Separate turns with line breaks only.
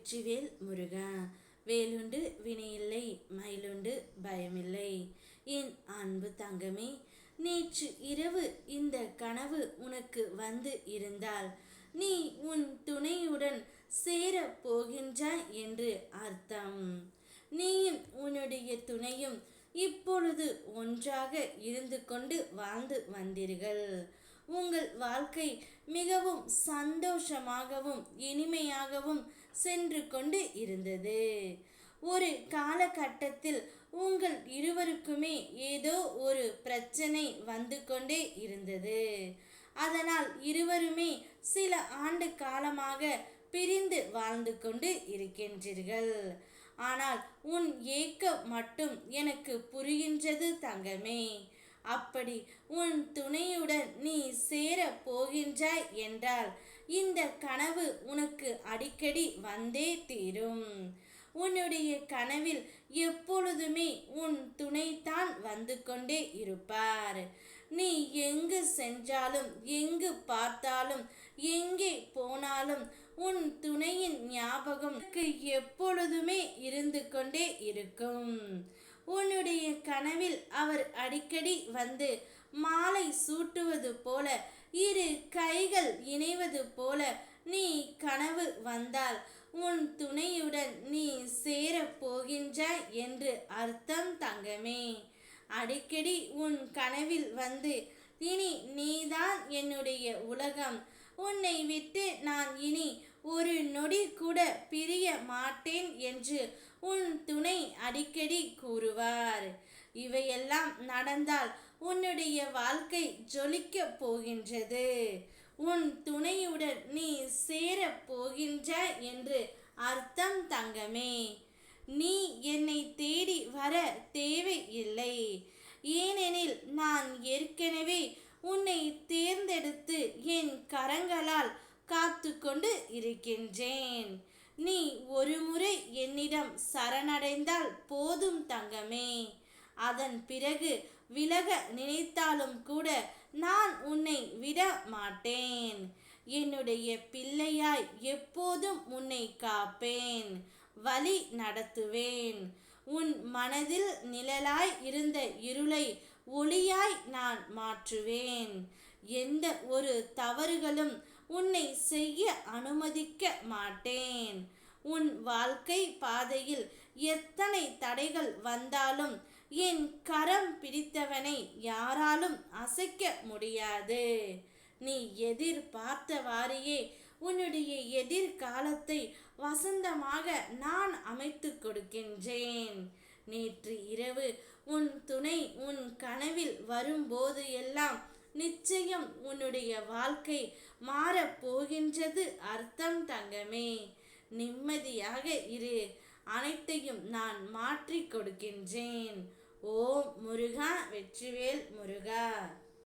வெற்றிவேல் முருகா. வேலுண்டு வினையில்லை மயிலுண்டு பயமில்லை. என் அன்பு தங்கமே நேற்று இரவு இந்த கனவு உனக்கு வந்து இருந்தால் நீ உன் துணையுடன் சேர போகின்றாய் என்று அர்த்தம். நீயும் உன்னுடைய துணையும் இப்பொழுது ஒன்றாக இருந்து கொண்டு வாழ்ந்து வந்தீர்கள். உங்கள் வாழ்க்கை மிகவும் சந்தோஷமாகவும் இனிமையாகவும் சென்று கொண்டு இருந்தது. ஒரு காலகட்டத்தில் உங்கள் இருவருக்குமே ஏதோ ஒரு பிரச்சனை வந்து கொண்டே இருந்தது. அதனால் இருவருமே சில ஆண்டு காலமாக பிரிந்து வாழ்ந்து கொண்டு இருக்கின்றீர்கள். ஆனால் உன் ஏக்கம் மட்டும் எனக்கு புரிகின்றது தங்கமே. அப்படி உன் துணையுடன் நீ சேர போகின்றாய் என்றால் இந்த கனவு உனக்கு அடிக்கடி வந்தே தீரும். உன்னுடைய கனவில் எப்பொழுதுமே உன் துணைத்தான் வந்து கொண்டே இருப்பார். நீ எங்கு சென்றாலும் எங்கு பார்த்தாலும் எங்கே போனாலும் உன் துணையின் ஞாபகம் எப்பொழுதுமே இருந்து கொண்டே இருக்கும். உன்னுடைய கனவில் அவர் அடிக்கடி வந்து மாலை சூட்டுவது போல இரு கைகள் இணைவது போல நீ கனவு வந்தால் உன் துணையுடன் நீ சேரப் போகின்றாய் என்று அர்த்தம் தங்கமே. அடிக்கடி உன் கனவில் வந்து இனி நீதான் என்னுடைய உலகம். உன்னை விட்டு நான் இனி ஒரு நொடி கூட பிரிய மாட்டேன் என்று உன் துணை அடிக்கடி கூறுவார். இவையெல்லாம் நடந்தால் உன்னுடைய வாழ்க்கை ஜொலிக்கப் போகின்றது. உன் துணையுடன் நீ சேரப் போகின்ற என்று அர்த்தம் தங்கமே. நீ என்னை தேடி வர தேவை இல்லை. ஏனெனில் நான் ஏற்கனவே உன்னை தேர்ந்தெடுத்து என் கரங்களால் காத்து கொண்டு இருக்கின்றேன். நீ ஒருமுறை என்னிடம் சரணடைந்தால் போதும் தங்கமே. அதன் பிறகு விலக நினைத்தாலும் கூட நான் உன்னை விட மாட்டேன். என்னுடைய பிள்ளையாய் எப்போதும் உன்னை காப்பேன். வழி நடத்துவேன். உன் மனதில் நிழலாய் இருந்த இருளை ஒளியாய் நான் மாற்றுவேன். எந்த ஒரு தவறுகளும் உன்னை செய்ய அனுமதிக்க மாட்டேன். உன் வாழ்க்கை பாதையில் எத்தனை தடைகள் வந்தாலும் என் கரம் பிடித்தவனை யாராலும் அசைக்க முடியாது. நீ எதிர்பார்த்தவாறியே உன்னுடைய எதிர்காலத்தை வசந்தமாக நான் அமைத்து கொடுக்கின்றேன். நேற்று இரவு உன் துணை உன் கனவில் வரும்போது எல்லாம் நிச்சயம் உன்னுடைய வாழ்க்கை மாறப்போகின்றது அர்த்தம் தங்கமே. நிம்மதியாக இரு. அனைத்தையும் நான் மாற்றி கொடுக்கின்றேன். ஓம் முருகா வெற்றிவேல் முருகா.